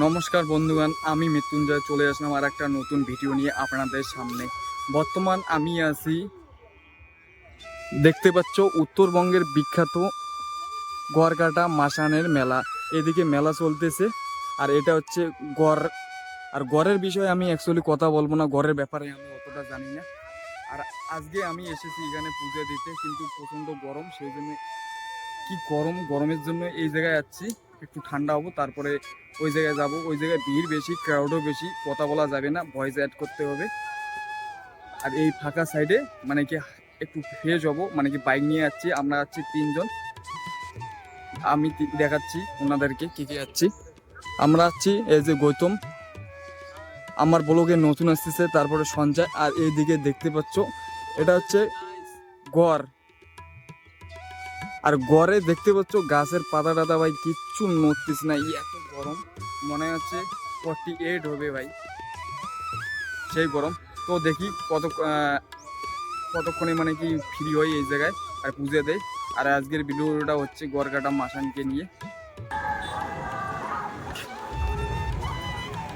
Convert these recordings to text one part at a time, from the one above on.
নমস্কার বন্ধুগণ, আমি মৃত্যুঞ্জয় চলে আসলাম আর একটা নতুন ভিডিও নিয়ে আপনাদের সামনে। বর্তমান আমি আছি, দেখতে পাচ্ছ উত্তরবঙ্গের বিখ্যাত গড়কাটা মাসানের মেলা। এদিকে মেলা চলতেছে, আর এটা হচ্ছে গড় আর গড়ের বিষয়ে আমি অ্যাকচুয়ালি কথা বলব না গড়ের ব্যাপারে আমি অতটা জানি না। আর আজকে আমি এসেছি এখানে পুজো দিতে, কিন্তু প্রচণ্ড গরম, সেই জন্য কি গরম? গরমের জন্য এই জায়গায় যাচ্ছি। একটু ঠান্ডা হব, তারপরে ওই জায়গায় যাব। ওই জায়গায় ভিড় বেশি ক্রাউডও বেশি, কথা বলা যাবে না ভয়েস অ্যাড করতে হবে। আর এই ফাঁকা সাইডে মানে কি, একটু ফ্রেশ হব মানে কি বাইক নিয়ে যাচ্ছি, আমরা যাচ্ছি তিনজন। আমি দেখাচ্ছি ওনাদেরকে কে কে যাচ্ছি। আমরা যাচ্ছি, এই যে গৌতম। আমার ব্লগে নতুন আসতেছে, তারপরে সঞ্জয়। আর এইদিকে দেখতে পাচ্ছ, এটা হচ্ছে গড়। আর গড়ে দেখতে পাচ্ছ গাছের পাতা টাতা ভাই কিচ্ছু নড়তেছে না এত গরম। মনে হচ্ছে ফর্টি এইট হবে ভাই। সেই গরম। তো দেখি কত কতক্ষণে মানে কি ফ্রি হয় এই জায়গায়, আর পুজো দেয়। আর আজকের ভিডিওটা হচ্ছে গড়কাটা মাসানকে নিয়ে।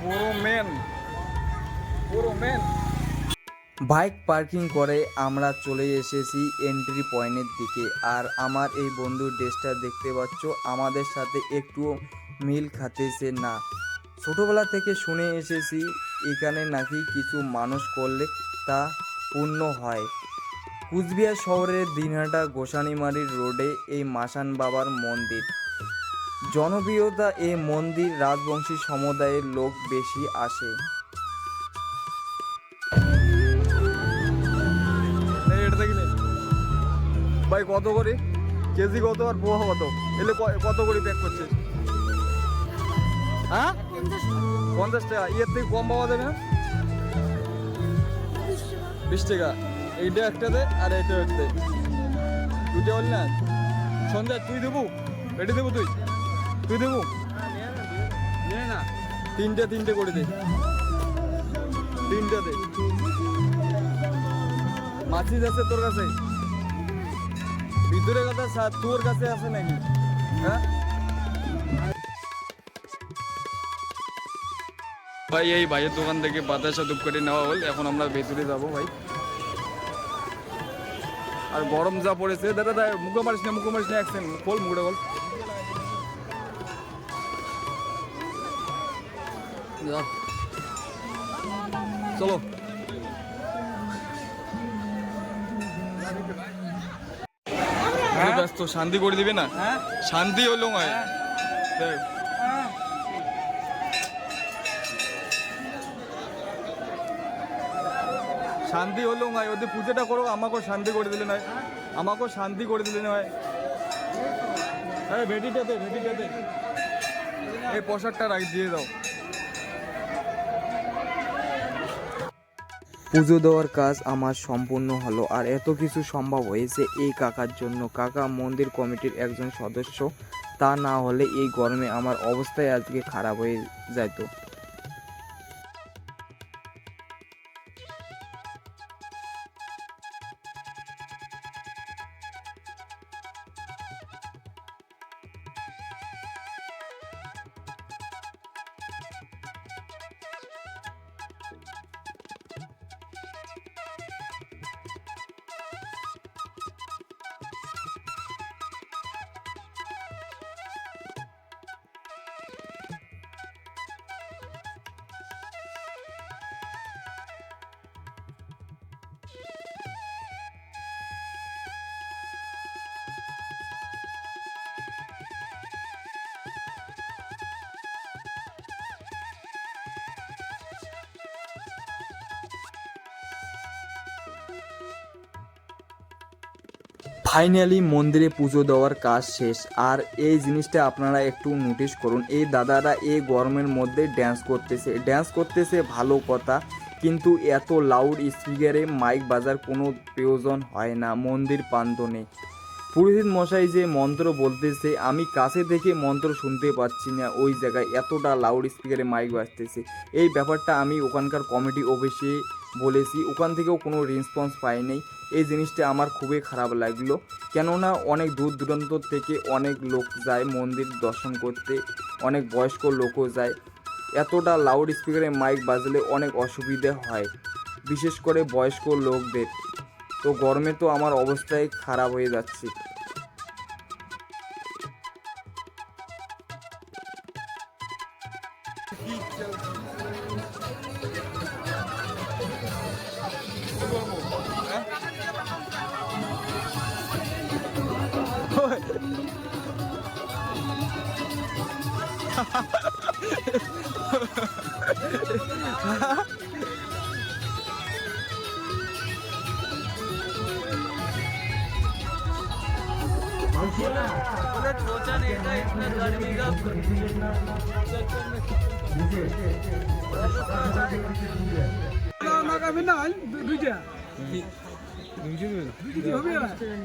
পুরো মেন পুরো মেন বাইক পার্কিং করে আমরা চলে এসেছি এন্ট্রি পয়েন্টের দিকে। আর আমার এই বন্ধুর ড্রেসটা দেখতে পাচ্ছ, আমাদের সাথে একটুও মিল খাতেছে না। ছোটবেলা থেকে শুনে এসেছি, এখানে নাকি কিছু মানুষ করলে তা পূর্ণ হয়। কুচবিহার শহরের দিনহাটা গোসানিমারির রোডে এই মাসান বাবার মন্দির। জনপ্রিয়তা এই মন্দির রাজবংশী সমুদায়ের লোক বেশি আসে। ভাই কত করে? কেজি কত আর পোহা কত? এলে কত করে প্যাক করছিস? হ্যাঁ? পঞ্চাশ টাকা। ইয়ের থেকে কম পাওয়া যাবে না? বিশ টাকা। এইটা একটা দে আর এইটা একটা দে দুটো হল না? সন্ধ্যা, তুই দেবো? এটি দেবো তুই? তুই দেবো? না তিনটে তিনটে করে দে। তিনটে দে। মাছিস আছে তোর কাছে? ভিতরে কথা সা- তোর কাছে আছে নাকি? হ্যাঁ? ভাই এই ভাইয়ের দোকান থেকে বাতাসা ধূপকাঠি নেওয়া হল এখন আমরা ভেতরে যাব ভাই। আর গরম যা পড়েছে দাদা দাদা মুখে মারিস না মুখে মারিস না এক সেকেন্ড খোল মুখটা বল। যা। চলো। ব্যস্ত শান্তি করে দিবে না। শান্তি হলো নয় দেখ। শান্তি হলো নয় ওদের পুজোটা করো আমাকেও শান্তি করে দিলে নয়। আমাকেও শান্তি করে দিলে নয়। আরে ভেটিটাতে ভেটিটাতে। এই পোশাকটা রাখ দিয়ে দাও। পুজো দেওয়ার কাজ আমার সম্পূর্ণ হলো। আর এত কিছু সম্ভব হয়েছে এই কাকার জন্য। কাকা মন্দির কমিটির একজন সদস্য, তা না হলে এই গরমে আমার অবস্থায় আজকে খারাপ হয়ে যেত ফাইনালি মন্দিরে পুজো দেওয়ার কাজ শেষ। আর এই জিনিসটা আপনারা একটু নোটিস করুন, এই দাদারা এই গরমের মধ্যে ড্যান্স করতেছে। ড্যান্স করতেছে ভালো কথা, কিন্তু এত লাউড স্পিকারে মাইক বাজার কোনো প্রয়োজন হয় না, মন্দির প্রান্তনে পুরোহিত মশাই যে মন্ত্র বলতেছে, আমি কাছে থেকে মন্ত্র শুনতে পাচ্ছি না, ওই জায়গায় এতটা লাউড স্পিকারে মাইক বাজতেছে। এই ব্যাপারটা আমি ওখানকার কমিটি অফিসে বলেছি, ওখান থেকেও কোনো রেসপন্স পাইনি। এই জিনিসটা আমার খুবই খারাপ লাগল। কেননা অনেক দূর দূরান্ত থেকে অনেক লোক যায় মন্দির দর্শন করতে, অনেক বয়স্ক লোকও যায়। এতটা লাউড স্পিকারে মাইক বাজলে অনেক অসুবিধে হয়, বিশেষ করে বয়স্ক লোকদের। তো গরমে তো আমার অবস্থাই খারাপ হয়ে যাচ্ছে।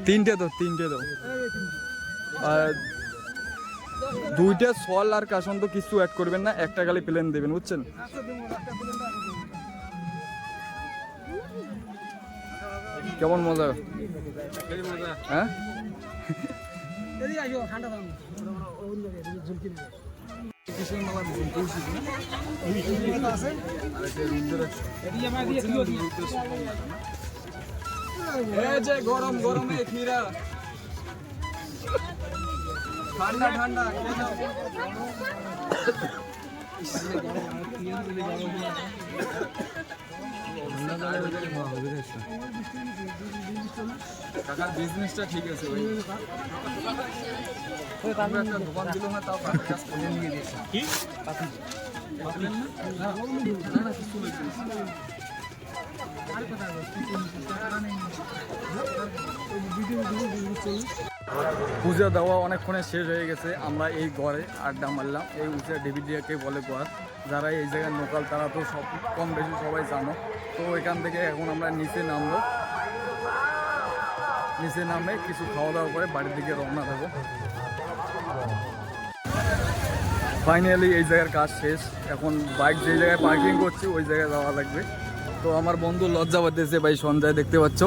তিনটে তো তিনটে তো আর দুইটা সল আর কাসন তো কিছু অ্যাড করবেন না, একটা খালি প্লেন দেবেন, বুঝছেন? কেমন মজা? হ্যাঁ? গরম, গরমে ক্ষীরা। ঠান্ডা ঠান্ডা কাকার বিজনেসটা ঠিক আছে ভাই একটা দোকান দিল না তাও কাজ করে নিয়ে দিয়েছে কি না না না, কিছু লাগবে না। পূজা দেওয়া অনেকক্ষণে শেষ হয়ে গেছে। আমরা এই ঘরে আড্ডা মারলাম। এই উঁচা ডেভিডিয়াকে বলে ঘর। যারা এই জায়গায় লোকাল, তারা তো সব কম বেশি সবাই জানো। তো এখান থেকে এখন আমরা নিচে নামবো। নিচে নামে কিছু খাওয়া দাওয়া করে বাড়ির দিকে রওনা দেবো। ফাইনালি এই জায়গার কাজ শেষ। এখন বাইক যে জায়গায় পার্কিং করছি, ওই জায়গায় যাওয়া লাগবে। তো আমার বন্ধু লজ্জা পাতেছে ভাই সঞ্জয়, দেখতে পাচ্ছ?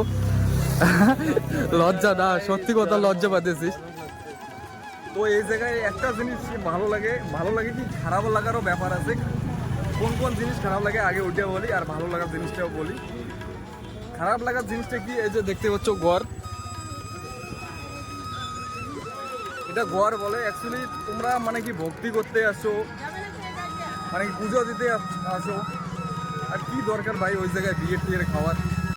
লজ্জা না, সত্যি কথা লজ্জা পাতেছিস তো এই জায়গায় একটা জিনিস ভালো লাগে? ভালো লাগে কি? খারাপ লাগারও ব্যাপার আছে। কোন কোন জিনিস খারাপ লাগে আগে ওইটা বলি, আর ভালো লাগার জিনিসটাও বলি। খারাপ লাগার জিনিসটা কি? এই যে দেখতে পাচ্ছ গড়। এটা গড় বলে অ্যাকচুয়ালি তোমরা মানে কি ভক্তি করতে আসো মানে কি পুজো দিতে আসো আর কি দরকার ভাই ওই জায়গায় বিয়ে টিয়ে খাওয়ার?